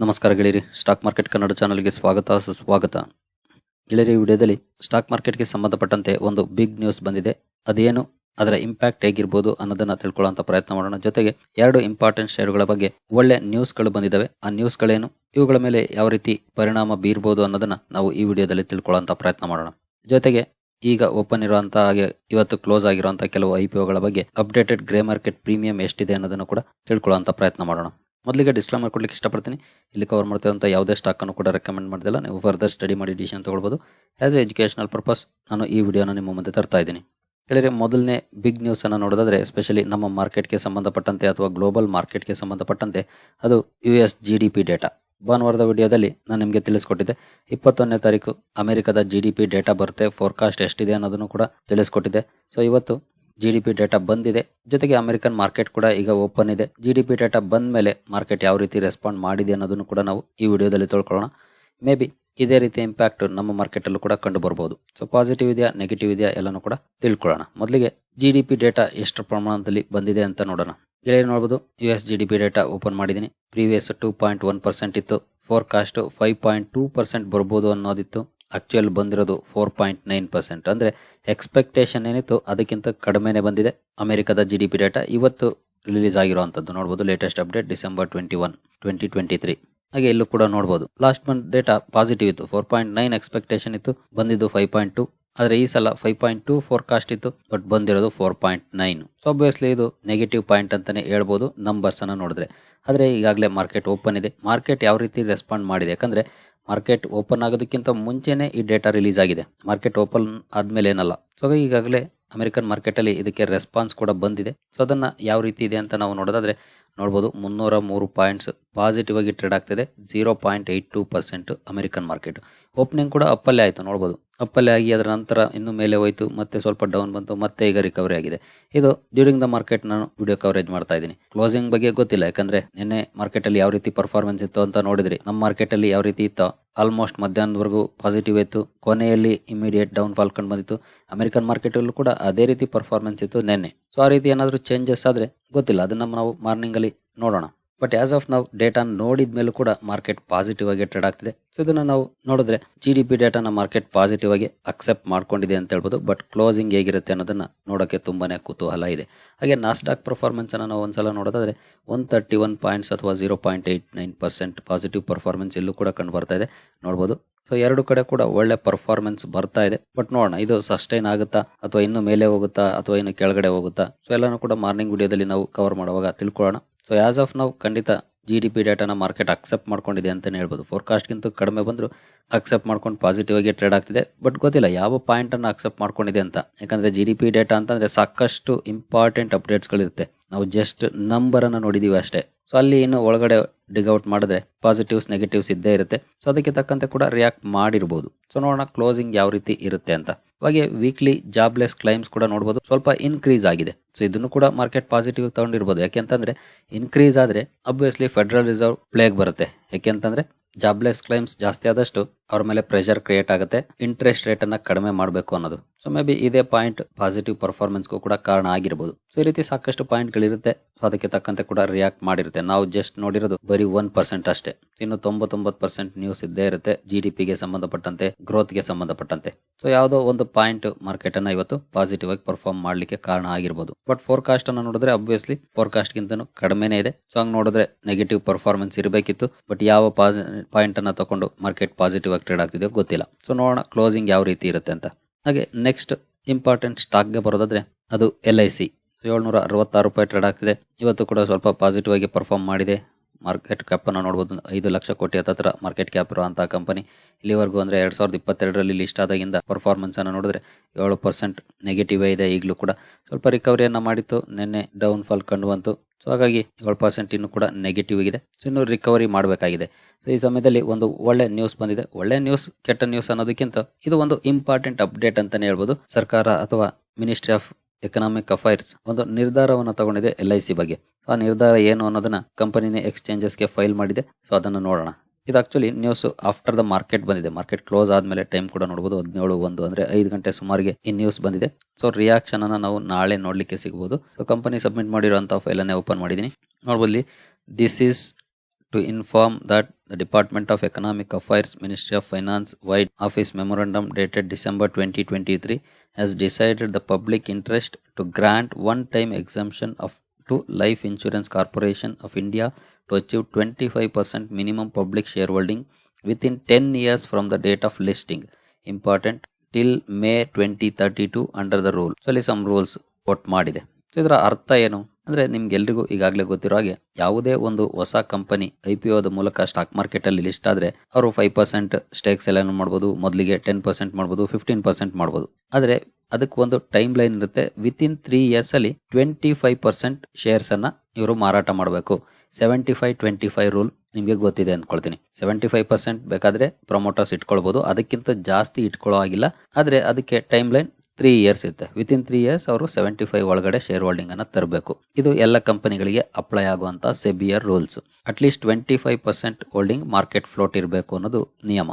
ನಮಸ್ಕಾರ ಗೆಳೆಯರಿ stock market Kannada ಚಾನಲ್ಗೆ ಸ್ವಾಗತ, ಸುಸ್ವಾಗತ. ಗೆಳೆಯರಿ ವಿಡಿಯೋದಲ್ಲಿ ಸ್ಟಾಕ್ ಮಾರ್ಕೆಟ್ಗೆ ಸಂಬಂಧಪಟ್ಟಂತೆ ಒಂದು ಬಿಗ್ ನ್ಯೂಸ್ ಬಂದಿದೆ. ಅದೇನು, ಅದರ ಇಂಪ್ಯಾಕ್ಟ್ ಹೇಗಿರ್ಬೋದು ಅನ್ನೋದನ್ನ ತಿಳ್ಕೊಳ್ಳೋಂಥ ಪ್ರಯತ್ನ ಮಾಡೋಣ. ಜೊತೆಗೆ ಎರಡು ಇಂಪಾರ್ಟೆಂಟ್ ಶೇರುಗಳ ಬಗ್ಗೆ ಒಳ್ಳೆ ನ್ಯೂಸ್ಗಳು ಬಂದಿದ್ದಾವೆ ಆ ನ್ಯೂಸ್ಗಳೇನು ಇವುಗಳ ಮೇಲೆ ಯಾವ ರೀತಿ ಪರಿಣಾಮ ಬೀರ್ಬೋದು ಅನ್ನೋದನ್ನ ನಾವು ಈ ವಿಡಿಯೋದಲ್ಲಿ ತಿಳ್ಕೊಳ್ಳೋಂಥ ಪ್ರಯತ್ನ ಮಾಡೋಣ. ಜೊತೆಗೆ ಈಗ ಓಪನ್ ಇರುವಂತಹ ಹಾಗೆ ಇವತ್ತು ಕ್ಲೋಸ್ ಆಗಿರುವಂತಹ ಕೆಲವು ಐ ಪಿ ಬಗ್ಗೆ ಅಪ್ಡೇಟೆಡ್ ಗ್ರೇ ಮಾರ್ಕೆಟ್ ಪ್ರೀಮಿಯಂ ಎಷ್ಟಿದೆ ಅನ್ನೋದನ್ನು ಕೂಡ ತಿಳ್ಕೊಳ್ಳೋ ಪ್ರಯತ್ನ ಮಾಡೋಣ. ಮೊದಲಿಗೆ ಡಿಸ್ಕ್ಲೈಮರ್ ಕೊಡ್ಲಿಕ್ಕೆ ಇಷ್ಟಪಡ್ತೀನಿ. ಇಲ್ಲಿ ಕವರ್ ಮಾಡ್ತಿರೋಂಥ ಯಾವುದೇ ಸ್ಟಾಕನ್ನು ಕೂಡ ರೆಕಮೆಂಡ್ ಮಾಡಿದಿಲ್ಲ. ನೀವು ಫರ್ದರ್ ಸ್ಟಡಿ ಮಾಡಿ ಡಿಸಿಷನ್ ತೊಗೊಳ್ಬೋದು. ಆ್ಯಸ್ ಎ ಎಜುಕೇಷನಲ್ ಪರ್ಪಸ್ ನಾನು ಈ ವಿಡಿಯೋನ ನಿಮ್ಮ ಮುಂದೆ ತರ್ತಾ ಇದ್ದೀನಿ. ಹೇಳಿದರೆ ಮೊದಲನೇ ಬಿಗ್ ನ್ಯೂಸನ್ನು ನೋಡೋದಾದರೆ ನೋಡೋದಾದ್ರೆ ಎಸ್ಪೆಷಲಿ ನಮ್ಮ ಮಾರ್ಕೆಟ್ಗೆ ಸಂಬಂಧಪಟ್ಟಂತೆ ಅಥವಾ ಗ್ಲೋಬಲ್ ಮಾರ್ಕೆಟ್ಗೆ ಸಂಬಂಧಪಟ್ಟಂತೆ, ಅದು U S G D P data ಭಾನುವಾರದ ವಿಡಿಯೋದಲ್ಲಿ ನಾನು ನಿಮಗೆ ತಿಳಿಸ್ಕೊಟ್ಟಿದ್ದೆ. ಇಪ್ಪತ್ತೊಂದನೇ ತಾರೀಕು ಅಮೆರಿಕದ ಜಿ ಡಿ ಪಿ ಡೇಟಾ ಬರುತ್ತೆ ಫೋರ್ಕಾಸ್ಟ್ ಎಷ್ಟಿದೆ ಅನ್ನೋದನ್ನು ಕೂಡ ತಿಳಿಸ್ಕೊಟ್ಟಿದ್ದೆ. ಸೊ ಇವತ್ತು ಜಿ ಡಿ ಪಿ ಡೇಟಾ ಬಂದಿದೆ. ಜೊತೆಗೆ ಅಮೆರಿಕನ್ ಮಾರ್ಕೆಟ್ ಕೂಡ ಈಗ ಓಪನ್ ಇದೆ. ಜಿ ಡಿ ಪಿ ಡೇಟಾ ಬಂದ ಮೇಲೆ ಮಾರ್ಕೆಟ್ ಯಾವ ರೀತಿ ರೆಸ್ಪಾಂಡ್ ಮಾಡಿದೆ ಅನ್ನೋದನ್ನು ಕೂಡ ನಾವು ಈ ವಿಡಿಯೋದಲ್ಲಿ ತೊಳ್ಕೊಳ್ಳೋಣ. ಮೇ ಬಿ ಇದೇ ರೀತಿ ಇಂಪ್ಯಾಕ್ಟ್ ನಮ್ಮ ಮಾರ್ಕೆಟಲ್ಲೂ ಕೂಡ ಕಂಡು ಬರಬಹುದು ಸೊ ಪಾಸಿಟಿವ್ ಇದೆಯಾ ನೆಗೆಟಿವ್ ಇದೆಯಾ ಎಲ್ಲನೂ ಕೂಡ ತಿಳ್ಕೊಳ್ಳೋಣ. ಮೊದಲಿಗೆ ಜಿ ಡಿ ಪಿ ಡೇಟಾ ಎಷ್ಟು ಪ್ರಮಾಣದಲ್ಲಿ ಬಂದಿದೆ ಅಂತ ನೋಡೋಣ. ಗೆಳೆಯರು ನೋಡ್ಬೋದು U S G D P data open ಮಾಡಿದ್ದೀನಿ. Previous two point one percent ಇತ್ತು. Forecast five point two percent ಬರ್ಬೋದು ಅನ್ನೋದಿತ್ತು. ಆಕ್ಚುಯಲ್ ಬಂದಿರೋದು ಫೋರ್ ಪಾಯಿಂಟ್ ನೈನ್ ಪರ್ಸೆಂಟ್ ಅಂದರೆ ಎಕ್ಸ್ಪೆಕ್ಟೇಷನ್ ಏನಿತ್ತು, ಅದಕ್ಕಿಂತ ಕಡಿಮೆನೆ ಬಂದಿದೆ. ಅಮೆರಿಕದ ಜಿ ಡಿ ಪಿ ಡೇಟಾ ಇವತ್ತು ರಿಲೀಸ್ ಆಗಿರುವಂಥದ್ದು. ನೋಡ್ಬೋದು latest update December twenty one twenty twenty three ಹಾಗೆ ಇಲ್ಲೂ ಕೂಡ ನೋಡ್ಬೋದು. ಲಾಸ್ಟ್ ಮಂತ್ ಡೇಟಾ ಪಾಸಿಟಿವ್ ಇತ್ತು. ಫೋರ್ ಪಾಯಿಂಟ್ ನೈನ್ ಎಕ್ಸ್ಪೆಕ್ಟೇಷನ್ ಇತ್ತು. ಬಂದಿದ್ದು ಫೈವ್ ಪಾಯಿಂಟ್ ಟು ಆದರೆ ಈ ಸಲ five point two forecast ಇತ್ತು ಬಟ್ ಬಂದಿರೋದು four point nine so obviously ಇದು ನೆಗೆಟಿವ್ ಪಾಯಿಂಟ್ ಅಂತಲೇ ಹೇಳ್ಬೋದು ನಂಬರ್ಸನ್ನು ನೋಡಿದ್ರೆ. ಆದರೆ ಈಗಾಗಲೇ ಮಾರ್ಕೆಟ್ ಓಪನ್ ಇದೆ. ಮಾರ್ಕೆಟ್ ಯಾವ ರೀತಿ ರೆಸ್ಪಾಂಡ್ ಮಾಡಿದೆ? ಯಾಕಂದ್ರೆ ಮಾರ್ಕೆಟ್ ಓಪನ್ ಆಗೋದಕ್ಕಿಂತ ಮುಂಚೆನೇ ಈ ಡೇಟಾ ರಿಲೀಸ್ ಆಗಿದೆ. ಮಾರ್ಕೆಟ್ ಓಪನ್ ಆದ್ಮೇಲೆ ಏನಲ್ಲ. ಸೊ ಈಗಾಗಲೇ ಅಮೆರಿಕನ್ ಮಾರ್ಕೆಟ್ ಅಲ್ಲಿ ಇದಕ್ಕೆ ರೆಸ್ಪಾನ್ಸ್ ಕೂಡ ಬಂದಿದೆ. ಸೊ ಅದನ್ನ ಯಾವ ರೀತಿ ಇದೆ ಅಂತ ನಾವು ನೋಡೋದಾದ್ರೆ ನೋಡಬಹುದು ಮುನ್ನೂರ ಮೂರು ಪಾಯಿಂಟ್ಸ್ ಪಾಸಿಟಿವ್ ಆಗಿ ಟ್ರೇಡ್ ಆಗ್ತಿದೆ. Zero point eight two percent American market. Opening ಕೂಡ ಅಪ್ಪಲ್ಲೇ ಆಯ್ತು ನೋಡಬಹುದು ಅಪ್ಪಲ್ಲೇ ಅದರ ನಂತರ ಇನ್ನು ಮೇಲೆ ಹೋಯಿತು, ಮತ್ತೆ ಸ್ವಲ್ಪ ಡೌನ್ ಬಂತು, ಮತ್ತೆ ಈಗ ರಿಕವರಿ ಆಗಿದೆ. ಇದು ಡ್ಯೂರಿಂಗ್ ದ ಮಾರ್ಕೆಟ್ ನಾನು ವಿಡಿಯೋ ಕವರೇಜ್ ಮಾಡ್ತಾ ಇದ್ದೀನಿ. ಕ್ಲೋಸಿಂಗ್ ಬಗ್ಗೆ ಗೊತ್ತಿಲ್ಲ, ಯಾಕಂದ್ರೆ ನಿನ್ನೆ ಮಾರ್ಕೆಟ್ ಅಲ್ಲಿ ಯಾವ ರೀತಿ ಪರ್ಫಾರ್ಮೆನ್ಸ್ ಇತ್ತು ಅಂತ ನೋಡಿದ್ರಿ. ನಮ್ಮ ಮಾರ್ಕೆಟ್ ಅಲ್ಲಿ ಯಾವ ರೀತಿ ಇತ್ತು ಆಲ್ಮೋಸ್ಟ್ ಮಧ್ಯಾಹ್ನದವರೆಗೂ ಪಾಸಿಟಿವ್ ಇತ್ತು. ಕೊನೆಯಲ್ಲಿ ಇಮಿಡಿಯೇಟ್ ಡೌನ್ ಫಾಲ್ ಕಂಡು ಬಂದಿತ್ತು. ಅಮೆರಿಕನ್ ಮಾರ್ಕೆಟ್ ಅಲ್ಲೂ ಕೂಡ ಅದೇ ರೀತಿ ಪರ್ಫಾರ್ಮೆನ್ಸ್ ಇತ್ತು ನಿನ್ನೆ. ಸೊ ಆ ರೀತಿ ಏನಾದರೂ ಚೇಂಜಸ್ ಆದ್ರೆ ಗೊತ್ತಿಲ್ಲ, ಅದನ್ನ ನಾವು ಮಾರ್ನಿಂಗ್ ಅಲ್ಲಿ ನೋಡೋಣ. ಬಟ್ ಆಸ್ ಆಫ್ ನಾವು ಡೇಟಾ ನೋಡಿದ ಮೇಲೂ ಕೂಡ ಮಾರ್ಕೆಟ್ ಪಾಸಿಟಿವ್ ಆಗಿ ಟ್ರೇಡ್ ಆಗ್ತಿದೆ. ಸೊ ಇದನ್ನ ನಾವು ನೋಡಿದ್ರೆ ಜಿ ಡಿ ಪಿ ಡೇಟಾನ ಮಾರ್ಕೆಟ್ ಪಾಸಿಟಿವ್ ಆಗಿ ಅಕ್ಸೆಪ್ಟ್ ಮಾಡ್ಕೊಂಡಿದೆ ಅಂತ ಹೇಳ್ಬೋದು. ಬಟ್ ಕ್ಲೋಸಿಂಗ್ ಹೇಗಿರುತ್ತೆ ಅನ್ನೋದನ್ನ ನೋಡೋಕೆ ತುಂಬಾನೇ ಕುತೂಹಲ ಇದೆ. ಹಾಗೆ ನಾಸ್ಡಾಕ್ ಪರ್ಫಾರ್ಮೆನ್ಸ್ ಅನ್ನ ನಾವು ಒಂದ್ಸಲ ನೋಡೋದಾದ್ರೆ ಒನ್ ತರ್ಟಿ ಒನ್ ಪಾಯಿಂಟ್ಸ್ ಅಥವಾ zero point eight nine percent positive performance ಇಲ್ಲೂ ಕೂಡ ಕಂಡು ಬರ್ತಾ ಇದೆ. ನೋಡಬಹುದು ಸೊ ಎರಡು ಕಡೆ ಕೂಡ ಒಳ್ಳೆ ಪರ್ಫಾರ್ಮೆನ್ಸ್ ಬರ್ತಾ ಇದೆ. ಬಟ್ ನೋಡೋಣ, ಇದು ಸಸ್ಟೈನ್ ಆಗುತ್ತಾ, ಅಥವಾ ಇನ್ನು ಮೇಲೆ ಹೋಗುತ್ತಾ, ಅಥವಾ ಇನ್ನು ಕೆಳಗಡೆ ಹೋಗುತ್ತಾ? ಸೊ ಎಲ್ಲನೂ ಕೂಡ ಮಾರ್ನಿಂಗ್ ವಿಡಿಯೋದಲ್ಲಿ ನಾವು ಕವರ್ ಮಾಡುವಾಗ ತಿಳ್ಕೊಳ್ಳೋಣ. ಸೊ ಆಸ್ ಆಫ್ ನಾವು ಖಂಡಿತ ಜಿ ಡಿ ಪಿ ಡೇಟಾನ ಮಾರ್ಕೆಟ್ ಅಕ್ಸೆಪ್ಟ್ ಮಾಡ್ಕೊಂಡಿದೆ ಅಂತಲೇ ಹೇಳ್ಬೋದು. ಫೋರ್ಕಾಸ್ಟ್ಗಿಂತ ಕಡಿಮೆ ಬಂದರೂ ಅಕ್ಸೆಪ್ಟ್ ಮಾಡ್ಕೊಂಡು ಪಾಸಿಟಿವ್ ಆಗಿ ಟ್ರೇಡ್ ಆಗ್ತಿದೆ. ಬಟ್ ಗೊತ್ತಿಲ್ಲ, ಯಾವ ಪಾಯಿಂಟನ್ನು ಅಕ್ಸೆಪ್ಟ್ ಮಾಡ್ಕೊಂಡಿದೆ ಅಂತ. ಯಾಕಂದರೆ ಜಿ ಡಿ ಪಿ ಡೇಟಾ ಅಂತಂದರೆ ಸಾಕಷ್ಟು ಇಂಪಾರ್ಟೆಂಟ್ ಅಪ್ಡೇಟ್ಸ್ಗಳಿರುತ್ತೆ ನಾವು ಜಸ್ಟ್ ನಂಬರನ್ನು ನೋಡಿದ್ದೀವಿ ಅಷ್ಟೇ. ಸೊ ಅಲ್ಲಿ ಇನ್ನು ಒಳಗಡೆ ಡಿಗೌಟ್ ಮಾಡಿದ್ರೆ ಪಾಸಿಟಿವ್ಸ್ ನೆಗೆಟಿವ್ಸ್ ಇದ್ದೇ ಇರುತ್ತೆ. ಸೊ ಅದಕ್ಕೆ ತಕ್ಕಂತೆ ಕೂಡ ರಿಯಾಕ್ಟ್ ಮಾಡಿರ್ಬೋದು. ಸೊ ನೋಡೋಣ ಕ್ಲೋಸಿಂಗ್ ಯಾವ ರೀತಿ ಇರುತ್ತೆ ಅಂತ. ಹಾಗೆ ವೀಕ್ಲಿ ಜಾಬ್ಲೆಸ್ ಕ್ಲೈಮ್ಸ್ ಕೂಡ ನೋಡಬಹುದು ಸ್ವಲ್ಪ ಇನ್ಕ್ರೀಸ್ ಆಗಿದೆ. ಸೊ ಇದನ್ನು ಕೂಡ ಮಾರ್ಕೆಟ್ ಪಾಸಿಟಿವ್ ತಗೊಂಡಿರ್ಬೋದು. ಯಾಕೆಂತಂದ್ರೆ ಇನ್ಕ್ರೀಸ್ ಆದ್ರೆ ಅಬ್ವಿಯಸ್ಲಿ ಫೆಡರಲ್ ರಿಸರ್ವ್ ಪ್ಲೇಗ್ ಬರುತ್ತೆ. ಯಾಕೆಂತಂದ್ರೆ ಜಾಬ್ಲೆಸ್ ಕ್ಲೈಮ್ಸ್ ಜಾಸ್ತಿ ಆದಷ್ಟು ಅವ್ರ ಮೇಲೆ ಪ್ರೆಷರ್ ಕ್ರಿಯೇಟ್ ಆಗುತ್ತೆ. ಇಂಟ್ರೆಸ್ಟ್ ರೇಟ್ ಅನ್ನ ಕಡಿಮೆ ಮಾಡಬೇಕು ಅನ್ನೋದು. ಸೊ ಮೇ ಬಿ ಇದೇ ಪಾಯಿಂಟ್ ಪಾಸಿಟಿವ್ ಪರ್ಫಾರ್ಮೆನ್ಸ್ಗೂ ಕೂಡ ಕಾರಣ ಆಗಿರ್ಬೋದು. ಸೊ ಈ ರೀತಿ ಸಾಕಷ್ಟು ಪಾಯಿಂಟ್ ಗಳಿರುತ್ತೆ. ಸೊ ಅದಕ್ಕೆ ತಕ್ಕಂತೆ ಕೂಡ ರಿಯಾಕ್ಟ್ ಮಾಡಿರುತ್ತೆ. ನಾವು ಜಸ್ಟ್ ನೋಡಿರೋದು ಬರೀ ಒನ್ ಪರ್ಸೆಂಟ್ ಅಷ್ಟೇ. ಇನ್ನು ತೊಂಬತ್ತೊಂಬತ್ತು ಪರ್ಸೆಂಟ್ ನ್ಯೂಸ್ ಇದ್ದೇ ಇರುತ್ತೆ. ಜಿ ಡಿ ಪಿಗೆ ಸಂಬಂಧಪಟ್ಟಂತೆ ಗ್ರೋತ್ಗೆ ಸಂಬಂಧಪಟ್ಟಂತೆ. ಸೊ ಯಾವುದೋ ಒಂದು ಪಾಯಿಂಟ್ ಮಾರ್ಕೆಟ್ ಅನ್ನ ಇವತ್ತು ಪಾಸಿಟಿವ್ ಆಗಿ ಪರ್ಫಾರ್ಮ್ ಮಾಡ್ಲಿಕ್ಕೆ ಕಾರಣ ಆಗಿರ್ಬೋದು. ಬಟ್ ಫೋರ್ಕಾಸ್ಟ್ ಅನ್ನ ನೋಡಿದ್ರೆ ಅಬ್ವಿಯಸ್ಲಿ ಫೋರ್ಕಾಸ್ಟ್ ಗಿಂತನೂ ಕಡಿಮೆನೇ ಇದೆ. ಸೊ ಹಂಗ್ ನೋಡಿದ್ರೆ ನೆಗೆಟಿವ್ ಪರ್ಫಾರ್ಮೆನ್ಸ್ ಇರಬೇಕಿತ್ತು. ಬಟ್ ಯಾವ ಪಾಯಿಂಟ್ ಅನ್ನ ತಗೊಂಡು ಮಾರ್ಕೆಟ್ ಪಾಸಿಟಿವ್ ಟ್ರೇಡ್ ಆಗ್ತಿದೆಯೋ ಗೊತ್ತಿಲ್ಲ. ಸೊ ನೋಡೋಣ ಕ್ಲೋಸಿಂಗ್ ಯಾವ ರೀತಿ ಇರುತ್ತೆ ಅಂತ. ಹಾಗೆ ನೆಕ್ಸ್ಟ್ ಇಂಪಾರ್ಟೆಂಟ್ ಸ್ಟಾಕ್ಗೆ ಬರೋದಾದ್ರೆ, ಅದು ಎಲ್ ಐ ಸಿ ಏಳ್ನೂರ ಅರವತ್ತಾರು ರೂಪಾಯಿ ಟ್ರೇಡ್ ಆಗ್ತಿದೆ. ಇವತ್ತು ಕೂಡ ಸ್ವಲ್ಪ ಪಾಸಿಟಿವ್ ಆಗಿ ಪರ್ಫಾರ್ಮ್ ಮಾಡಿದೆ. ಮಾರ್ಕೆಟ್ ಕ್ಯಾಪ್ ಅನ್ನು ನೋಡಬಹುದು ಐದು ಲಕ್ಷ ಕೋಟಿ ಹತ್ತಿರ ಮಾರ್ಕೆಟ್ ಕ್ಯಾಪ್ ಇರುವಂತಹ ಕಂಪನಿ ಇಲ್ಲಿವರೆಗೂ ಅಂದ್ರೆ ಎರಡು ಸಾವಿರದ ಇಪ್ಪತ್ತೆರಡರಲ್ಲಿ ಲಿಸ್ಟ್ ಆದಾಗಿಂದ ಪರ್ಫಾರ್ಮೆನ್ಸನ್ನು ನೋಡಿದ್ರೆ ಏಳು ಪರ್ಸೆಂಟ್ ನೆಗೆಟಿವ್ ಇದೆ ಈಗಲೂ ಕೂಡ. ಸ್ವಲ್ಪ ರಿಕವರಿಯನ್ನು ಮಾಡಿತ್ತು. ನಿನ್ನೆ ಡೌನ್ ಫಾಲ್ ಕಂಡು ಬಂತು. ಸೊ ಹಾಗಾಗಿ ಏಳು ಪರ್ಸೆಂಟ್ ಇನ್ನು ಕೂಡ ನೆಗೆಟಿವ್ ಇದೆ ಸೊ ಇನ್ನು ರಿಕವರಿ ಮಾಡಬೇಕಾಗಿದೆ. ಸೊ ಈ ಸಮಯದಲ್ಲಿ ಒಂದು ಒಳ್ಳೆ ನ್ಯೂಸ್ ಬಂದಿದೆ. ಒಳ್ಳೆ ನ್ಯೂಸ್ ಕೆಟ್ಟ ನ್ಯೂಸ್ ಅನ್ನೋದಕ್ಕಿಂತ ಇದು ಒಂದು ಇಂಪಾರ್ಟೆಂಟ್ ಅಪ್ಡೇಟ್ ಅಂತಾನೆ ಹೇಳ್ಬೋದು. ಸರ್ಕಾರ ಅಥವಾ ಮಿನಿಸ್ಟ್ರಿ ಆಫ್ ಎಕನಾಮಿಕ್ ಅಫೈರ್ಸ್ ಒಂದು ನಿರ್ಧಾರವನ್ನು ತಗೊಂಡಿದೆ ಎಲ್ ಐ ಸಿ ಬಗ್ಗೆ. ಆ ನಿರ್ಧಾರ ಏನು ಅನ್ನೋದನ್ನ ಕಂಪನಿನೇ ಎಕ್ಸ್ಚೇಂಜಸ್ಗೆ ಫೈಲ್ ಮಾಡಿದೆ. ಸೊ ಅದನ್ನು ನೋಡೋಣ. ಇದು actually news after the market ಬಂದಿದೆ. ಮಾರ್ಕೆಟ್ ಕ್ಲೋಸ್ ಆದ್ಮೇಲೆ ಟೈಮ್ ಕೂಡ ನೋಡಬಹುದು ಹದಿನೇಳು ಒಂದು ಅಂದ್ರೆ ಐದು ಗಂಟೆ ಸುಮಾರಿಗೆ ಈ ನ್ಯೂಸ್ ಬಂದಿದೆ. ಸೊ ರಿಯಾಕ್ಷನ್ ಅನ್ನ ನಾವು ನಾಳೆ ನೋಡ್ಲಿಕ್ಕೆ ಸಿಗಬಹುದು ಸೊ ಕಂಪನಿ ಸಬ್ಮಿಟ್ ಮಾಡಿರುವಂತಹ ಫೈಲ್ ಓಪನ್ ಮಾಡಿದ್ದೀನಿ. ನೋಡ್ಬೋದು this is to inform that the Department of Economic Affairs, Ministry of Finance, White Office Memorandum dated December 2023 has decided the public interest to grant one-time exemption of to Life Insurance Corporation of India to achieve 25% minimum public shareholding within 10 years from the date of listing. Important till May 2032 under the rule. So ಅಲ್ಲಿ some rules ಕೊಟ್ ಮಾಡಿದೆ so ಇದರ ಅರ್ಥ ಏನು ಅಂದ್ರೆ ನಿಮ್ಗೆಲ್ರಿಗೂ ಈಗಾಗಲೇ ಗೊತ್ತಿರೋ ಹಾಗೆ ಯಾವುದೇ ಒಂದು ಹೊಸ ಕಂಪನಿ ಐ ಪಿ ಒದ ಮೂಲಕ ಸ್ಟಾಕ್ ಮಾರ್ಕೆಟಲ್ಲಿ ಲಿಸ್ಟ್ ಆದರೆ ಅವರು ಫೈವ್ ಪರ್ಸೆಂಟ್ ಸ್ಟೇಕ್ಸ್ ಎಲ್ಲ ಮಾಡ್ಬೋದು? ಮೊದಲಿಗೆ ಟೆನ್ ಪರ್ಸೆಂಟ್ ಮಾಡ್ಬೋದು ಫಿಫ್ಟೀನ್ ಪರ್ಸೆಂಟ್ ಮಾಡ್ಬೋದು. ಆದರೆ ಅದಕ್ಕೆ ಒಂದು ಟೈಮ್ ಲೈನ್ ಇರುತ್ತೆ. ವಿತ್ ಇನ್ ತ್ರೀ ಇಯರ್ಸ್ ಅಲ್ಲಿ ಟ್ವೆಂಟಿ ಫೈವ್ ಪರ್ಸೆಂಟ್ ಶೇರ್ಸ್ ಅನ್ನ ಇವರು ಮಾರಾಟ ಮಾಡಬೇಕು. Seventy five twenty five rule ನಿಮಗೆ ಗೊತ್ತಿದೆ ಅಂದ್ಕೊಳ್ತೀನಿ ಸೆವೆಂಟಿ ಫೈವ್ ಪರ್ಸೆಂಟ್ ಬೇಕಾದ್ರೆ ಪ್ರಮೋಟರ್ಸ್ ಇಟ್ಕೊಳ್ಬಹುದು ಅದಕ್ಕಿಂತ ಜಾಸ್ತಿ ಇಟ್ಕೊಳ್ಳೋ ಆಗಿಲ್ಲ ಆದರೆ ಅದಕ್ಕೆ ಟೈಮ್ ಲೈನ್ ತ್ರೀ ಇಯರ್ಸ್ ಇರುತ್ತೆ. ಇನ್ ತ್ರೀ ಇಯರ್ಸ್ ಅವರು ಸೆವೆಂಟಿ ಫೈವ್ ಒಳಗಡೆ ಶೇರ್ ಹೋಲ್ಡಿಂಗ್ ಅನ್ನ ತರಬೇಕು. ಇದು ಎಲ್ಲ ಕಂಪನಿಗಳಿಗೆ ಅಪ್ಲೈ ಆಗುವಂತಹ ಸೆಬಿಯರ್ rules at least twenty five percent holding market float ಇರಬೇಕು ಅನ್ನೋದು ನಿಯಮ.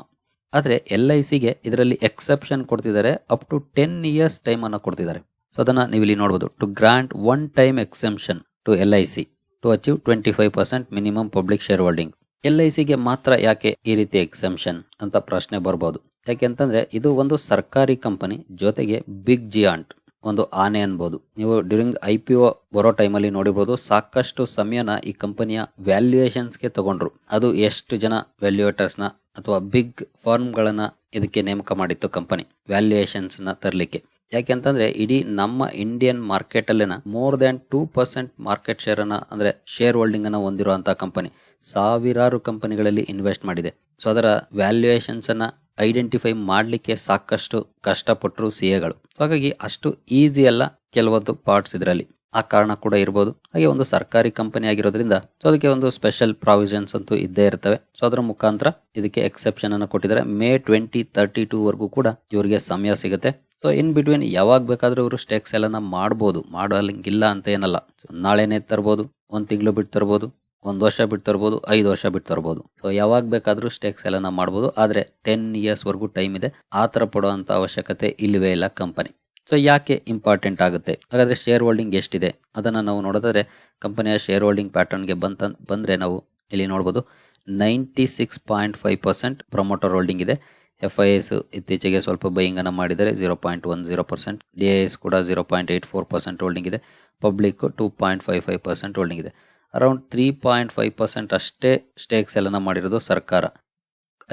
ಆದ್ರೆ ಎಲ್ ಐ ಸಿಗೆ ಇದರಲ್ಲಿ ಎಕ್ಸೆಪ್ಷನ್ ಕೊಡ್ತಿದ್ದಾರೆ up to ten years time ಅನ್ನ ಕೊಡ್ತಿದ್ದಾರೆ. ಸೊ ಅದನ್ನ ನೀವು ಇಲ್ಲಿ ನೋಡಬಹುದು to grant one time exemption to L I C to achieve twenty five percent minimum public share holding L I ಸಿಗೆ ಮಾತ್ರ ಯಾಕೆ ಈ ರೀತಿ ಎಕ್ಸೆಂಪ್ಷನ್ ಅಂತ ಪ್ರಶ್ನೆ ಬರ್ಬೋದು. ಯಾಕೆಂತಂದ್ರೆ ಇದು ಒಂದು ಸರ್ಕಾರಿ ಕಂಪನಿ ಜೊತೆಗೆ ಬಿಗ್ ಜಿಯಾಂಟ್ ಒಂದು ಆನೆ ಅನ್ಬೋದು. ನೀವು ಡ್ಯೂರಿಂಗ್ ಐ ಪಿ ಒ ಬರೋ ಟೈಮಲ್ಲಿ ನೋಡಿರ್ಬೋದು ಸಾಕಷ್ಟು ಸಮಯನ ಈ ಕಂಪನಿಯ ವ್ಯಾಲ್ಯೂಯೇಷನ್ಸ್ಗೆ ತಗೊಂಡ್ರು. ಅದು ಎಷ್ಟು ಜನ ವ್ಯಾಲ್ಯೂಯೇಟರ್ಸ್ನ ಅಥವಾ ಬಿಗ್ ಫಾರ್ಮ್ಗಳನ್ನು ಇದಕ್ಕೆ ನೇಮಕ ಮಾಡಿತ್ತು ಕಂಪನಿ, ವ್ಯಾಲ್ಯೂಯೇಷನ್ಸ್ನ ತರಲಿಕ್ಕೆ. ಯಾಕೆಂತಂದ್ರೆ ಇಡೀ ನಮ್ಮ ಇಂಡಿಯನ್ ಮಾರ್ಕೆಟ್ ಅಲ್ಲಿನ more than two percent market share ಅನ್ನ ಅಂದ್ರೆ ಶೇರ್ ಹೋಲ್ಡಿಂಗ್ ಅನ್ನ ಹೊಂದಿರುವಂತಹ ಕಂಪನಿ ಸಾವಿರಾರು ಕಂಪನಿಗಳಲ್ಲಿ ಇನ್ವೆಸ್ಟ್ ಮಾಡಿದೆ. ಸೊ ಅದರ ವ್ಯಾಲ್ಯೂಯೇಷನ್ಸ್ ಅನ್ನ ಐಡೆಂಟಿಫೈ ಮಾಡಲಿಕ್ಕೆ ಸಾಕಷ್ಟು ಕಷ್ಟಪಟ್ಟರು ಸಿ ಎಗಳು ಹಾಗಾಗಿ ಅಷ್ಟು ಈಸಿ ಅಲ್ಲ ಕೆಲವೊಂದು ಪಾರ್ಟ್ಸ್ ಇದರಲ್ಲಿ. ಆ ಕಾರಣ ಕೂಡ ಇರಬಹುದು ಹಾಗೆ ಒಂದು ಸರ್ಕಾರಿ ಕಂಪನಿ ಆಗಿರೋದ್ರಿಂದ ಸೊ ಅದಕ್ಕೆ ಒಂದು ಸ್ಪೆಷಲ್ ಪ್ರಾವಿಷನ್ಸ್ ಅಂತೂ ಇದ್ದೇ ಇರ್ತವೆ. ಸೊ ಅದರ ಮುಖಾಂತರ ಇದಕ್ಕೆ ಎಕ್ಸೆಪ್ಷನ್ ಅನ್ನು ಕೊಟ್ಟಿದ್ದಾರೆ. ಮೇ ಟ್ವೆಂಟಿ ತರ್ಟಿ ಟೂ ವರೆಗೂ ಕೂಡ ಇವರಿಗೆ ಸಮಯ ಸಿಗುತ್ತೆ. ಸೊ ಇನ್ ಬಿಟ್ವೀನ್ ಯಾವಾಗ ಬೇಕಾದರೂ ಇವರು ಸ್ಟೇಕ್ಸ್ ಎಲ್ಲ ಮಾಡ್ಬೋದು. ಮಾಡಲಿಂಗಿಲ್ಲ ಅಂತ ಏನಲ್ಲ. ನಾಳೆನೇ ತರ್ಬೋದು. ಒಂದ್ ತಿಂಗಳು ಬಿಟ್ಟು ತರ್ಬೋದು. ಒಂದ್ ವರ್ಷ ಬಿಟ್ಟು ತರ್ಬೋದು, ಐದು ವರ್ಷ ಬಿಟ್ಟು ತರ್ಬೋದು. ಸೊ ಯಾವಾಗ ಬೇಕಾದರೂ ಸ್ಟೇಕ್ಸ್ ಎಲ್ಲ ಮಾಡ್ಬೋದು. ಆದರೆ ಟೆನ್ ಇಯರ್ಸ್ ವರೆಗೂ ಟೈಮ್ ಇದೆ. ಆ ಥರ ಪಡುವಂಥ ಅವಶ್ಯಕತೆ ಇಲ್ಲವೇ ಇಲ್ಲ ಕಂಪನಿ ಸೊ ಯಾಕೆ ಇಂಪಾರ್ಟೆಂಟ್ ಆಗುತ್ತೆ? ಹಾಗಾದರೆ ಶೇರ್ ಹೋಲ್ಡಿಂಗ್ ಎಷ್ಟಿದೆ? ಅದನ್ನು ನಾವು ನೋಡೋದಾದರೆ ಕಂಪನಿಯ ಶೇರ್ ಹೋಲ್ಡಿಂಗ್ ಪ್ಯಾಟರ್ನ್ಗೆ ಬಂತ, ಬಂದರೆ ನಾವು ಇಲ್ಲಿ ನೋಡ್ಬೋದು ninety six point five percent promoter holding ಇದೆ. ಎಫ್ ಐ ಎಸ್ ಇತ್ತೀಚೆಗೆ ಸ್ವಲ್ಪ ಬೈಯಿಂಗ್ ಅನ್ನ ಮಾಡಿದರೆ zero point one zero percent D I S ಕೂಡ zero point eight four percent holding ಇದೆ. Public two point five five percent holding ಇದೆ. Around three point five percent ಅಷ್ಟೇ stakes ಎಲ್ಲ ಮಾಡಿರೋದು ಸರ್ಕಾರ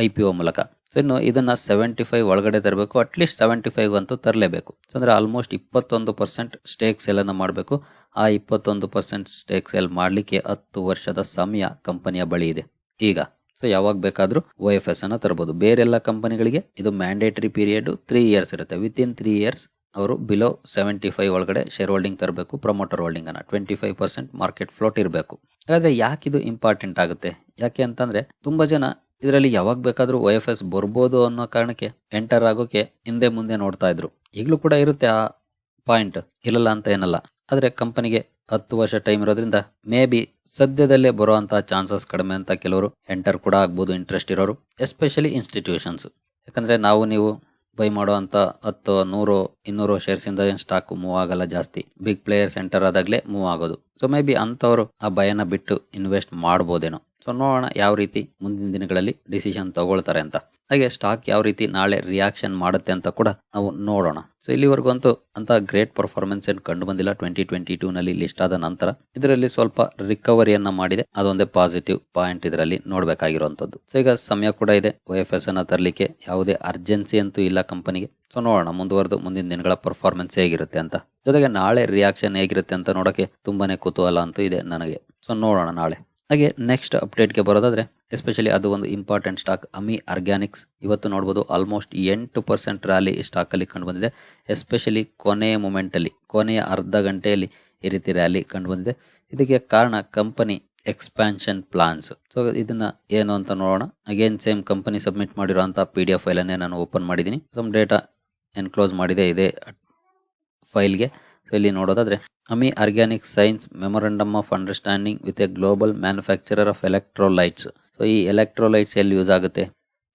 ಐ ಪಿ ಒ ಮೂಲಕ. ಸೊ ಇನ್ನು ಇದನ್ನು ಸೆವೆಂಟಿ ಫೈವ್ ಒಳಗಡೆ ತರಬೇಕು ಅಟ್ಲೀಸ್ಟ್ ಸೆವೆಂಟಿ ಫೈವ್ ಅಂತೂ ತರಲೇಬೇಕು. ಸೊ ಅಂದ್ರೆ ಆಲ್ಮೋಸ್ಟ್ ಇಪ್ಪತ್ತೊಂದು ಪರ್ಸೆಂಟ್ ಸ್ಟೇಕ್ ಸೇಲನ್ನು ಮಾಡಬೇಕು. ಆ ಇಪ್ಪತ್ತೊಂದು ಪರ್ಸೆಂಟ್ ಸ್ಟೇಕ್ ಸೇಲ್ ಮಾಡಲಿಕ್ಕೆ ಹತ್ತು ವರ್ಷದ ಸಮಯ ಕಂಪನಿಯ ಬಳಿ ಇದೆ. ಈಗ ಸೊ ಯಾವಾಗ ಬೇಕಾದರೂ ಒ ಎಫ್ ಎಸ್ ಅನ್ನು ತರಬಹುದು ಬೇರೆಲ್ಲ ಕಂಪನಿಗಳಿಗೆ ಇದು ಮ್ಯಾಂಡೇಟರಿ ಪೀರಿಯಡ್ ತ್ರೀ ಇಯರ್ಸ್ ಇರುತ್ತೆ. ವಿತ್ ಇನ್ ತ್ರೀ ಇಯರ್ಸ್ ಅವರು ಬಿಲೋ ಸೆವೆಂಟಿ ಫೈವ್ ಒಳಗಡೆ ಶೇರ್ ಹೋಲ್ಡಿಂಗ್ ತರಬೇಕು ಪ್ರಮೋಟರ್ ಹೋಲ್ಡಿಂಗ್ ಅನ್ನ. Twenty five percent market float ಇರಬೇಕು. ಹಾಗಾದ್ರೆ ಯಾಕೆ ಇದು ಇಂಪಾರ್ಟೆಂಟ್ ಆಗುತ್ತೆ? ಯಾಕೆ ಅಂತಂದ್ರೆ ತುಂಬಾ ಜನ ಇದರಲ್ಲಿ ಯಾವಾಗ ಬೇಕಾದರೂ ಒ ಎಫ್ ಎಸ್ ಬರ್ಬೋದು ಅನ್ನೋ ಕಾರಣಕ್ಕೆ ಎಂಟರ್ ಆಗೋಕೆ ಹಿಂದೆ ಮುಂದೆ ನೋಡ್ತಾ ಇದ್ರು. ಈಗಲೂ ಕೂಡ ಇರುತ್ತೆ ಆ ಪಾಯಿಂಟ್ ಇರಲ್ಲ ಅಂತ ಏನಲ್ಲ. ಆದ್ರೆ ಕಂಪನಿಗೆ ಹತ್ತು ವರ್ಷ ಟೈಮ್ ಇರೋದ್ರಿಂದ ಮೇ ಬಿ ಸದ್ಯದಲ್ಲೇ ಬರುವಂಥ ಚಾನ್ಸಸ್ ಕಡಿಮೆ ಅಂತ ಕೆಲವರು ಎಂಟರ್ ಕೂಡ ಆಗ್ಬೋದು ಇಂಟ್ರೆಸ್ಟ್ ಇರೋರು ಎಸ್ಪೆಷಲಿ ಇನ್ಸ್ಟಿಟ್ಯೂಷನ್ಸ್ ಯಾಕಂದ್ರೆ ನಾವು ನೀವು ಬೈ ಮಾಡುವಂತ ಹತ್ತು, ನೂರು, ಇನ್ನೂರು ಶೇರ್ಸ್ ಇಂದ ಏನ್ ಸ್ಟಾಕ್ ಮೂವ್ ಆಗಲ್ಲ ಜಾಸ್ತಿ. ಬಿಗ್ ಪ್ಲೇಯರ್ ಎಂಟರ್ ಆದಾಗಲೇ ಮೂವ್ ಆಗೋದು. ಸೊ ಮೇ ಬಿ ಅಂತವರು ಆ ಭಯನ ಬಿಟ್ಟು ಇನ್ವೆಸ್ಟ್ ಮಾಡ್ಬೋದೇನೋ. ಸೊ ನೋಡೋಣ ಯಾವ ರೀತಿ ಮುಂದಿನ ದಿನಗಳಲ್ಲಿ ಡಿಸಿಷನ್ ತಗೊಳ್ತಾರೆ ಅಂತ. ಹಾಗೆ ಸ್ಟಾಕ್ ಯಾವ ರೀತಿ ನಾಳೆ ರಿಯಾಕ್ಷನ್ ಮಾಡುತ್ತೆ ಅಂತ ಕೂಡ ನಾವು ನೋಡೋಣ. ಸೊ ಇಲ್ಲಿವರೆಗೂ ಅಂತೂ ಅಂತ ಗ್ರೇಟ್ ಪರ್ಫಾರ್ಮೆನ್ಸ್ ಏನು ಕಂಡು ಬಂದಿಲ್ಲ. ಟ್ವೆಂಟಿ ಟ್ವೆಂಟಿ ಟೂ ನಲ್ಲಿ ಲಿಸ್ಟ್ ಆದ ನಂತರ ಇದರಲ್ಲಿ ಸ್ವಲ್ಪ ರಿಕವರಿಯನ್ನ ಮಾಡಿದೆ. ಅದೊಂದೇ ಪಾಸಿಟಿವ್ ಪಾಯಿಂಟ್ ಇದರಲ್ಲಿ ನೋಡಬೇಕಾಗಿರುವಂತದ್ದು ಸೊ ಈಗ ಸಮಯ ಕೂಡ ಇದೆ. ಒ ಎಫ್ ಎಸ್ ಅನ್ನ ತರಲಿಕ್ಕೆ ಯಾವುದೇ ಅರ್ಜೆನ್ಸಿ ಅಂತೂ ಇಲ್ಲ ಕಂಪನಿಗೆ ಸೊ ನೋಡೋಣ. ಮುಂದುವರೆದು ಮುಂದಿನ ದಿನಗಳ ಪರ್ಫಾರ್ಮೆನ್ಸ್ ಹೇಗಿರುತ್ತೆ ಅಂತ. ಜೊತೆಗೆ ನಾಳೆ ರಿಯಾಕ್ಷನ್ ಹೇಗಿರುತ್ತೆ ಅಂತ ನೋಡೋಕೆ ತುಂಬಾನೇ ಕುತೂಹಲ ಅಂತೂ ಇದೆ ನನಗೆ. ಸೊ ನೋಡೋಣ ನಾಳೆ. ಹಾಗೆ ನೆಕ್ಸ್ಟ್ ಅಪ್ಡೇಟ್ಗೆ ಬರೋದಾದ್ರೆ ಎಸ್ಪೆಷಲಿ ಅದು ಒಂದು ಇಂಪಾರ್ಟೆಂಟ್ ಸ್ಟಾಕ್ ಅಮಿ ಆರ್ಗ್ಯಾನಿಕ್ಸ್ ಇವತ್ತು ನೋಡ್ಬೋದು ಆಲ್ಮೋಸ್ಟ್ ಎಂಟು ಪರ್ಸೆಂಟ್ ರ್ಯಾಲಿ ಸ್ಟಾಕ್ ಅಲ್ಲಿ ಕಂಡು ಬಂದಿದೆ ಎಸ್ಪೆಷಲಿ ಕೊನೆಯ ಮೂಮೆಂಟಲ್ಲಿ ಕೊನೆಯ ಅರ್ಧ ಗಂಟೆಯಲ್ಲಿ ಈ ರೀತಿ ರ್ಯಾಲಿ ಕಂಡು ಬಂದಿದೆ ಇದಕ್ಕೆ ಕಾರಣ ಕಂಪನಿ ಎಕ್ಸ್ಪ್ಯಾನ್ಷನ್ ಪ್ಲಾನ್ಸ್ ಸೊ ಇದನ್ನ ಏನು ಅಂತ ನೋಡೋಣ. ಅಗೇನ್ ಸೇಮ್ ಕಂಪನಿ ಸಬ್ಮಿಟ್ ಮಾಡಿರುವಂತಹ ಪಿ ಡಿ ಎಫ್ ಫೈಲನ್ನೇ ನಾನು ಓಪನ್ ಮಾಡಿದ್ದೀನಿ. ಸಮ್ ಡೇಟಾ ಎನ್ಕ್ಲೋಸ್ ಮಾಡಿದೆ, ಇದೇ ಫೈಲ್ಗೆ ಇಲ್ಲಿ ನೋಡೋದಾದ್ರೆ Ami organic signs memorandum of understanding with a global manufacturer of electrolytes so ಈ ಎಲೆಕ್ಟ್ರೋಲೈಟ್ಸ್ ಎಲ್ಲಿ ಯೂಸ್ ಆಗುತ್ತೆ?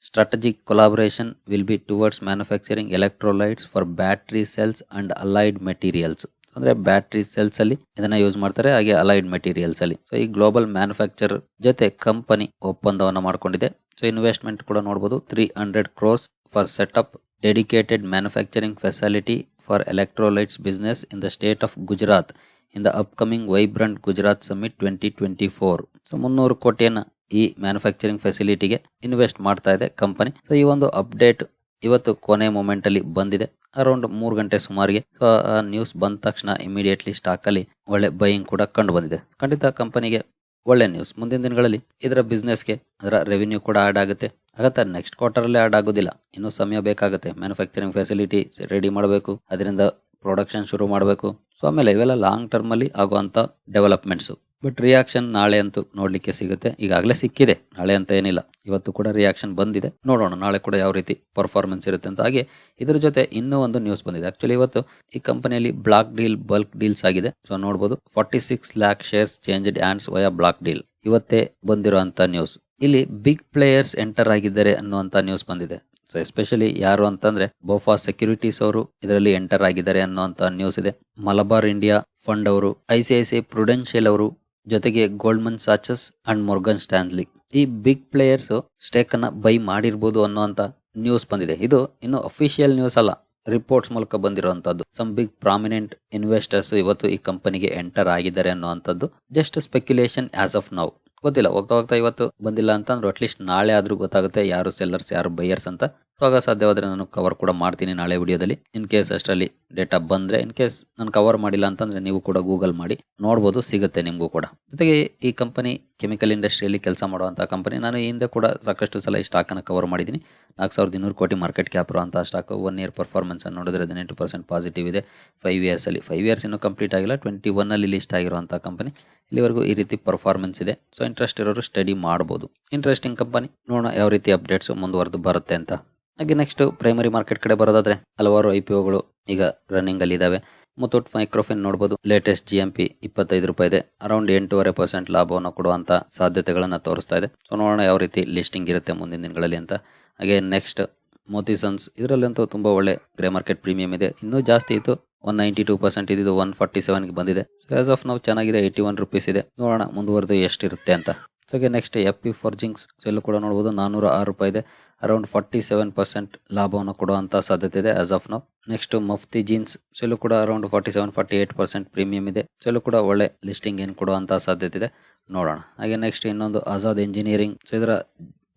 Strategic collaboration will be towards manufacturing electrolytes for battery cells and allied materials ಅಂದ್ರೆ battery cells ಅಲ್ಲಿ ಇದನ್ನ ಯೂಸ್ ಮಾಡ್ತಾರೆ, ಹಾಗೆ allied materials ಅಲ್ಲಿ. So ಈ ಗ್ಲೋಬಲ್ ಮ್ಯಾನುಫ್ಯಾಕ್ಚರ್ ಜೊತೆ ಕಂಪನಿ ಒಪ್ಪಂದವನ್ನ ಮಾಡ್ಕೊಂಡಿದೆ. ಸೊ ಇನ್ವೆಸ್ಟ್ಮೆಂಟ್ ಕೂಡ ನೋಡಬಹುದು three hundred crores for setup dedicated manufacturing facility for electrolytes business in the state of Gujarat in the upcoming vibrant Gujarat Summit twenty twenty four so ಮುನ್ನೂರು ಕೋಟಿಯನ್ನ ಈ manufacturing ಫೆಸಿಲಿಟಿಗೆ invest ಮಾಡ್ತಾ ಇದೆ company so ಈ ಒಂದು update ಇವತ್ತು ಕೊನೆ moment ಅಲ್ಲಿ ಬಂದಿದೆ. ಅರೌಂಡ್ ಮೂರು ಗಂಟೆ ಸುಮಾರಿಗೆ. ಸೊ ನ್ಯೂಸ್ ಬಂದ ತಕ್ಷಣ ಇಮಿಡಿಯೇಟ್ಲಿ ಸ್ಟಾಕ್ ಅಲ್ಲಿ ಒಳ್ಳೆ ಬೈಯಿಂಗ್ ಕೂಡ ಕಂಡು ಬಂದಿದೆ. ಖಂಡಿತ ಕಂಪನಿಗೆ ಒಳ್ಳೆ ನ್ಯೂಸ್ ಮುಂದಿನ ದಿನಗಳಲ್ಲಿ ಇದರ ಬಿಸ್ನೆಸ್ಗೆ ಅದರ ರೆವಿನ್ಯೂ ಕೂಡ ಆಡ್ ಆಗುತ್ತೆ. ಆಗತ್ತೆ ನೆಕ್ಸ್ಟ್ ಕ್ವಾರ್ಟರಲ್ಲಿ ಆ್ಯಡ್ ಆಗೋದಿಲ್ಲ. ಇನ್ನೂ ಸಮಯ ಬೇಕಾಗುತ್ತೆ. ಮ್ಯಾನುಫ್ಯಾಕ್ಚರಿಂಗ್ ಫೆಸಿಲಿಟಿ ರೆಡಿ ಮಾಡಬೇಕು. ಅದರಿಂದ ಪ್ರೊಡಕ್ಷನ್ ಶುರು ಮಾಡಬೇಕು. ಸೊ ಆಮೇಲೆ ಇವೆಲ್ಲ ಲಾಂಗ್ ಟರ್ಮಲ್ಲಿ ಆಗುವಂಥ ಡೆವಲಪ್ಮೆಂಟ್ಸ್ ಬಟ್ ರಿಯಾಕ್ಷನ್ ನಾಳೆ ಅಂತೂ ನೋಡ್ಲಿಕ್ಕೆ ಸಿಗುತ್ತೆ. ಈಗಾಗಲೇ ಸಿಕ್ಕಿದೆ. ನಾಳೆ ಅಂತ ಏನಿಲ್ಲ. ಇವತ್ತು ಕೂಡ ರಿಯಾಕ್ಷನ್ ಬಂದಿದೆ. ನೋಡೋಣ. ನಾಳೆ ಕೂಡ ಯಾವ ರೀತಿ ಪರ್ಫಾರ್ಮೆನ್ಸ್ ಇರುತ್ತೆ ಅಂತ. ಹಾಗೆ ಇದ್ರ ಜೊತೆ ಇನ್ನೂ ಒಂದು ನ್ಯೂಸ್ ಬಂದಿದೆ. ಆಕ್ಚುಲಿ ಇವತ್ತು ಈ ಕಂಪನಿಯಲ್ಲಿ ಬ್ಲಾಕ್ ಡೀಲ್ ಬಲ್ಕ್ ಡೀಲ್ಸ್ ಆಗಿದೆ. ಸೊ ನೋಡಬಹುದು forty six lakh shares changed hands via block deal ಇವತ್ತೇ ಬಂದಿರುವಂತ ನ್ಯೂಸ್ ಇಲ್ಲಿ ಬಿಗ್ ಪ್ಲೇಯರ್ಸ್ ಎಂಟರ್ ಆಗಿದ್ದಾರೆ ಅನ್ನುವಂತ ನ್ಯೂಸ್ ಬಂದಿದೆ. ಸೊ ಎಸ್ಪೆಷಲಿ ಯಾರು ಅಂತಂದ್ರೆ ಬೋಫಾ ಸೆಕ್ಯೂರಿಟೀಸ್ ಅವರು ಇದರಲ್ಲಿ ಎಂಟರ್ ಆಗಿದ್ದಾರೆ ಅನ್ನುವಂತ ನ್ಯೂಸ್ ಇದೆ. ಮಲಬಾರ್ ಇಂಡಿಯಾ ಫಂಡ್ ಅವರು ಐಸಿಐಸಿಐ ಪ್ರುಡೆನ್ಶಿಯಲ್ ಅವರು ಜೊತೆಗೆ Goldman Sachs and Morgan Stanley ಈ ಬಿಗ್ ಪ್ಲೇಯರ್ಸ್ ಸ್ಟೇಕ್ ಅನ್ನ ಬೈ ಮಾಡಿರ್ಬೋದು ಅನ್ನುವಂತ ನ್ಯೂಸ್ ಬಂದಿದೆ. ಇದು ಇನ್ನು ಅಫಿಷಿಯಲ್ ನ್ಯೂಸ್ ಅಲ್ಲ. ರಿಪೋರ್ಟ್ಸ್ ಮೂಲಕ ಬಂದಿರುವಂತದ್ದು. ಸಮ್ ಬಿಗ್ ಪ್ರಾಮಿನೆಂಟ್ ಇನ್ವೆಸ್ಟರ್ಸ್ ಇವತ್ತು ಈ ಕಂಪನಿಗೆ ಎಂಟರ್ ಆಗಿದ್ದಾರೆ ಅನ್ನುವಂಥದ್ದು just speculation as of now ಗೊತ್ತಿಲ್ಲ. ಹೋಗ್ತಾ ಹೋಗ್ತಾ ಇವತ್ತು ಬಂದಿಲ್ಲ ಅಂತಂದ್ರೆ ಅಟ್ಲೀಸ್ಟ್ ನಾಳೆ ಆದ್ರೂ ಗೊತ್ತಾಗುತ್ತೆ ಯಾರು ಸೆಲ್ಲರ್ಸ್ ಯಾರು ಬೈಯರ್ಸ್ ಅಂತ. ಆಗ ಸಾಧ್ಯವಾದ್ರೆ ನಾನು ಕವರ್ ಕೂಡ ಮಾಡ್ತೀನಿ ನಾಳೆ ವಿಡಿಯೋದಲ್ಲಿ. ಇನ್ ಕೇಸ್ ಅಷ್ಟರಲ್ಲಿ ಡೇಟಾ ಬಂದ್ರೆ ಇನ್ ಕೇಸ್ ನಾನು ಕವರ್ ಮಾಡಿಲ್ಲ ಅಂತಂದ್ರೆ ನೀವು ಕೂಡ ಗೂಗಲ್ ಮಾಡಿ. ನೋಡ್ಬೋದು, ಸಿಗುತ್ತೆ ನಿಮಗೂ ಕೂಡ. ಜೊತೆಗೆ ಈ ಕಂಪನಿ ಕೆಮಿಕಲ್ ಇಂಡಸ್ಟ್ರಿಯಲ್ಲಿ ಕೆಲಸ ಮಾಡುವಂಥ ಕಂಪನಿ ನಾನು ಈ ಹಿಂದೆ ಕೂಡ ಸಾಕಷ್ಟು ಸಲ ಈ ಸ್ಟಾಕ್ ಅನ್ನು ಕವರ್ ಮಾಡಿದ್ದೀನಿ. ನಾಲ್ಕು ಸಾವಿರದ ಇನ್ನೂರು ಕೋಟಿ ಮಾರ್ಕೆಟ್ ಕ್ಯಾಪ್ ಅಂತ ಸ್ಟಾಕ್ ಒನ್ ಇಯರ್ ಪರ್ಫಾರ್ಮೆನ್ಸ್ ಅನ್ನು ನೋಡಿದ್ರೆ ಹದಿನೆಂಟು ಪರ್ಸೆಂಟ್ ಪಾಸಿಟಿವ್ ಇದೆ. ಫೈವ್ ಇಯರ್ಸ್ ಅಲ್ಲಿ. ಫೈವ್ ಇಯರ್ಸ್ ಇನ್ನೂ ಕಂಪ್ಲೀಟ್ ಆಗಿಲ್ಲ. ಟ್ವೆಂಟಿ ಒನ್ ಅಲ್ಲಿ ಲಿಸ್ಟ್ ಆಗಿರುವಂಥ ಕಂಪನಿ ಇಲ್ಲಿವರೆಗೂ ಈ ರೀತಿ ಪರ್ಫಾರ್ಮೆನ್ಸ್ ಇದೆ. ಸೊ ಇಂಟ್ರೆಸ್ಟ್ ಇರೋರು ಸ್ಟಡಿ ಮಾಡ್ಬೋದು. ಇಂಟ್ರೆಸ್ಟಿಂಗ್ ಕಂಪನಿ ನೋಡೋಣ ಯಾವ ರೀತಿ ಅಪ್ಡೇಟ್ಸ್ ಮುಂದುವರೆದು ಬರುತ್ತೆ ಅಂತ. ಹಾಗೆ ನೆಕ್ಸ್ಟ್ ಪ್ರೈಮರಿ ಮಾರ್ಕೆಟ್ ಕಡೆ ಬರೋದಾದ್ರೆ ಹಲವಾರು ಐ ಪಿ ಒಗಳು ಈಗ ರನ್ನಿಂಗ್ ಅಲ್ಲಿ ಇದಾವೆ. ಮುತ್ತೂಟ್ ಮೈಕ್ರೋಫಿನ್ ನೋಡಬಹುದು ಲೇಟೆಸ್ಟ್ ಜಿ ಎಂ ಪಿ ಇಪ್ಪತ್ತೈದು ರೂಪಾಯಿ ಇದೆ. ಅರೌಂಡ್ ಎಂಟೂವರೆ ಪರ್ಸೆಂಟ್ ಲಾಭವನ್ನು ಕೊಡುವಂತ ಸಾಧ್ಯತೆಗಳನ್ನು ತೋರಿಸ್ತಾ ಇದೆ. ಸೊ ನೋಡೋಣ ಯಾವ ರೀತಿ ಲಿಸ್ಟಿಂಗ್ ಇರುತ್ತೆ ಮುಂದಿನ ದಿನಗಳಲ್ಲಿ ಅಂತ. ಹಾಗೆ ನೆಕ್ಸ್ಟ್ ಮೋತಿಸನ್ಸ್ ಇದರಲ್ಲಂತೂ ತುಂಬಾ ಒಳ್ಳೆ ಗ್ರೇ ಮಾರ್ಕೆಟ್ ಪ್ರೀಮಿಯಂ ಇದೆ. ಇನ್ನೂ ಜಾಸ್ತಿ ಇತ್ತು. ಒನ್ ನೈಂಟಿ ಟೂ ಪರ್ಸೆಂಟ್ ಇದ್ದು ಒನ್ ಫಾರ್ಟಿ ಸೆವೆನ್ಗೆ ಬಂದಿದೆ. ಆಸ್ ಆಫ್ ನಾವು ಚೆನ್ನಾಗಿದೆ ಏಯ್ಟಿ ಒನ್ ರುಪೀಸ್ ಇದೆ. ನೋಡೋಣ, ಮುಂದುವರೆದು ಎಷ್ಟಿರುತ್ತೆ ಅಂತ. So next F P forgings ಎಲ್ಲೂ ಕೂಡ ನೋಡಬಹುದು ನಾನ್ನೂರ ಆರು ರೂಪಾಯಿ ಇದೆ. ಅರೌಂಡ್ ಫಾರ್ಟಿ ಸೆವೆನ್ ಪರ್ಸೆಂಟ್ ಲಾಭವನ್ನು ಕೊಡುವಂತ ಸಾಧ್ಯತೆ ಇದೆ ಆಸ್ ಆಫ್ ನಾವು ನೆಕ್ಸ್ಟ್ ಮಫ್ತಿ ಜೀನ್ಸ್ ಸೆಲ್ಲೂ ಕೂಡ around forty seven forty eight percent premium ಇದೆ ಸೆಲ್ಲೂ ಕೂಡ ಒಳ್ಳೆ ಲಿಸ್ಟಿಂಗ್ ಏನು ಕೊಡುವಂತ ಸಾಧ್ಯತೆ ಇದೆ. ನೋಡೋಣ. ಹಾಗೆ ನೆಕ್ಸ್ಟ್ ಇನ್ನೊಂದು ಆಜಾದ್ ಇಂಜಿನಿಯರಿಂಗ್ ಸೊ ಇದರ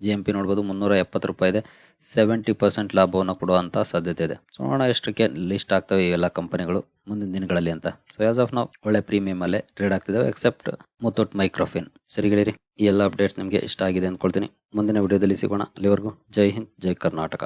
ಜಿ ಎಂ ಪಿ ನೋಡ್ಬೋದು ಮುನ್ನೂರ ಎಪ್ಪತ್ತು ರೂಪಾಯಿ ಇದೆ. ಸೆವೆಂಟಿ ಪರ್ಸೆಂಟ್ ಲಾಭವನ್ನು ಕೊಡುವಂಥ ಸಾಧ್ಯತೆ ಇದೆ. ಸೊ ನೋಡೋಣ ಎಷ್ಟಕ್ಕೆ ಲಿಸ್ಟ್ ಆಗ್ತವೆ ಇವೆಲ್ಲ ಕಂಪನಿಗಳು ಮುಂದಿನ ದಿನಗಳಲ್ಲಿ ಅಂತ. ಸೊ ಆಸ್ ಆಫ್ ನಾವು ಒಳ್ಳೆ ಪ್ರೀಮಿಯಂ ಅಲ್ಲೇ ಟ್ರೇಡ್ ಆಗ್ತಿದ್ದಾವೆ ಎಕ್ಸೆಪ್ಟ್ ಮುತ್ತೂಟ್ ಮೈಕ್ರೋಫಿನ್ ಸರಿಗಳಿರಿ ಈ ಎಲ್ಲ ಅಪ್ಡೇಟ್ಸ್ ನಿಮಗೆ ಇಷ್ಟ ಆಗಿದೆ ಅಂದ್ಕೊಳ್ತೀನಿ ಮುಂದಿನ ವಿಡಿಯೋದಲ್ಲಿ ಸಿಗೋಣ. ಅಲ್ಲಿವರೆಗೂ ಜೈ ಹಿಂದ್, ಜೈ ಕರ್ನಾಟಕ.